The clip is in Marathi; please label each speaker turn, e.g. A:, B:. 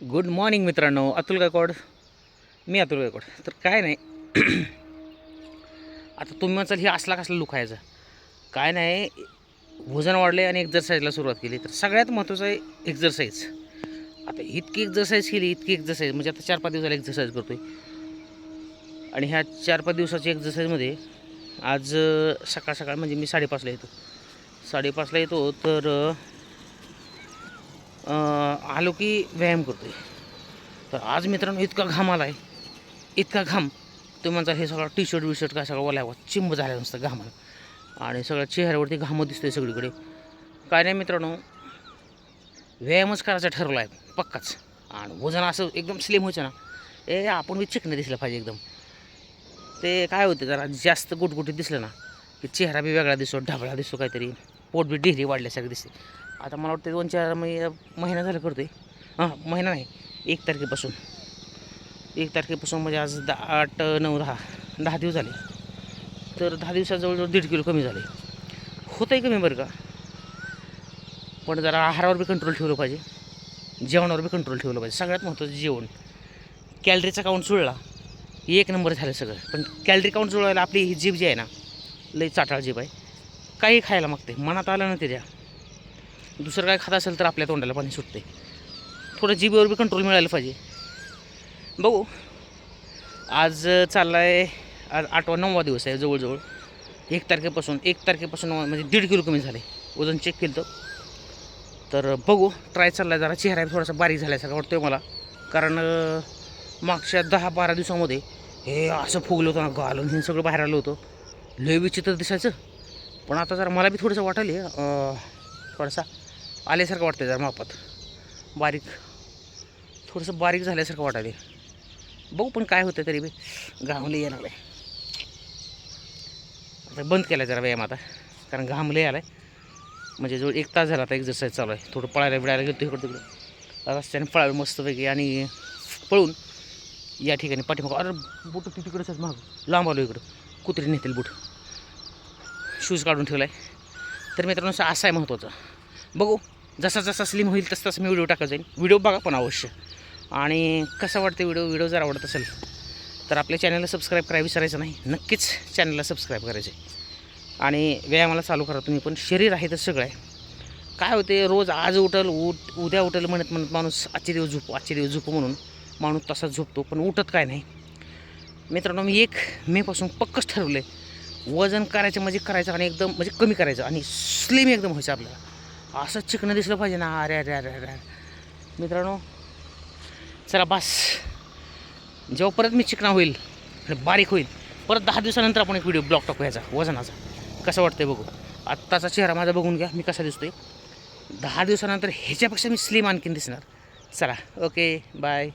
A: गुड मॉर्निंग मित्रांनो अतुल गायकवाड. मी अतुल गायकवाड. तर काय नाही आता तुम्ही म्हणाल हे असला कसला लुक काय नाही वजन वाढले आणि एक्झरसाईजला सुरुवात केली. तर सगळ्यात महत्त्वाचं आहे एक्झरसाईज आता इतकी एक्झरसाईज केली इतकी एक्झरसाईज म्हणजे आता चार पाच दिवसाला एक्झरसाईज करतो आहे आणि ह्या चार पाच दिवसाच्या एक्झरसाईजमध्ये आज सकाळ सकाळ म्हणजे मी साडेपाचला येतो. साडेपाचला येतो तर आलो की व्यायाम करतो आहे तर आज मित्रांनो इतका घाम आला आहे इतका घाम. तुम्ही म्हणता हे सगळं टी शर्ट विशर्ट काय सगळं ओल्या चिंब झालेला नसतं घामाला. आणि सगळ्या चेहऱ्यावरती घामं दिसतोय सगळीकडे. काय नाही मित्रांनो व्यायामच करायचा ठरवला आहे पक्काच. आणि वजन असं एकदम स्लिम व्हायचं ना. ए आपण बी चिकनं दिसलं पाहिजे एकदम. ते काय होते जरा जास्त गुटगुटीत दिसलं ना की चेहरा बी वेगळा दिसतो ढाबळा दिसतो काहीतरी. पोट बी डिहरी वाढल्यासारखं दिसते आता मला वाटतं दोन चार महि महिना झालं करतो आहे हां महिना नाही एक तारखेपासून. एक तारखेपासून म्हणजे आज दहा आठ नऊ दहा दहा दिवस झाले. तर दहा दिवसात जवळजवळ दीड किलो कमी झाले. होतं आहे कमी बरं का? पण जरा आहारावर बी कंट्रोल ठेवलं पाहिजे. जेवणावर बी कंट्रोल ठेवलं पाहिजे. सगळ्यात महत्त्वाचं जेवण. कॅलरीचा काउंट जुळला. एक नंबर झालं सगळं. पण कॅलरी काउंट जुळवायला आपली ही जीभ जी आहे ना लई चाटाळ जीभ आहे. काही खायला मागते. मनात आलं ना त्याच्या दुसरं काय खात असेल तर आपल्या तोंडाला पाणी सुटते. थोडं जीबीवर बी कंट्रोल मिळायला पाहिजे. बघू. आज चालला आहे आज आठवा नववा दिवस आहे जवळजवळ. एक तारखेपासून एक तारखेपासून म्हणजे दीड किलो कमी झाले. वजन चेक केलं तर बघू. ट्राय चालला आहे जरा. चेहरा बी थोडासा बारीक झाल्यासारखा वाटतोय मला. कारण मागच्या दहा बारा दिवसामध्ये हे असं फुगलं होतं ना घालून हे सगळं बाहेर आलं होतं. लय विचित्र दिसायचं. पण आता जरा मला बी थोडंसं वाटायला अं, थोडासा आल्यासारखं वाटतं जरा मापात. बारीक थोडंसं बारीक झाल्यासारखं वाटायले बघू पण काय होतं तरी बी. घामले येणार आहे आता बंद केला जरा व्यायाम आता कारण घामले आलाय म्हणजे जवळ एक तास झाला आता एक्झरसाईज चालू आहे. थोडं पळायला बिळायला गेलो इकडं तिकडं. रस्त्याने पळावे मस्तपैकी आणि पळून या ठिकाणी पाठीमागं. अरे बुट तिकडंच आहेत माग. लांब आलो इकडं. कुत्री नेतील बुट. शूज काढून ठेवला आहे तर मित्रांनो असं असं आहे महत्त्वाचं बघू जसा जसा स्लिम होईल तसं तसं मी व्हिडिओ टाकत जाईन. व्हिडिओ बघा पण अवश्य. आणि कसं वाटतं व्हिडिओ व्हिडिओ जर आवडत असेल तर आपल्या चॅनलला सबस्क्राईब करायला विसरायचं नाही. नक्कीच चॅनलला सबस्क्राईब करायचे आणि व्यायामाला चालू करा तुम्ही पण. शरीर आहे तर सगळं आहे. काय होते रोज आज उठल उठ उद्या उठल म्हणत म्हणत माणूस आजचे दिवस झोपू आजचे दिवस झोपू म्हणून माणूस तसाच झोपतो पण उठत काय नाही. मित्रांनो मी एक मेपासून पक्कच ठरवलं आहे वजन करायचं म्हणजे करायचं आणि एकदम म्हणजे कमी करायचं आणि स्लिम एकदम व्हायचं आपल्याला. असं चिकनं दिसलं पाहिजे ना. अरे अरे अरे अरे मित्रांनो चला बस. जेव्हा परत मी चिकना होईल आणि बारीक होईल परत दहा दिवसानंतर आपण एक व्हिडिओ ब्लॉग टाकू वजनाचा. कसं वाटतंय बघू. आत्ताचा चेहरा माझा बघून घ्या मी कसा दिसतोय. दहा दिवसानंतर ह्याच्यापेक्षा मी स्लिम आणखीन दिसणार. चला ओके बाय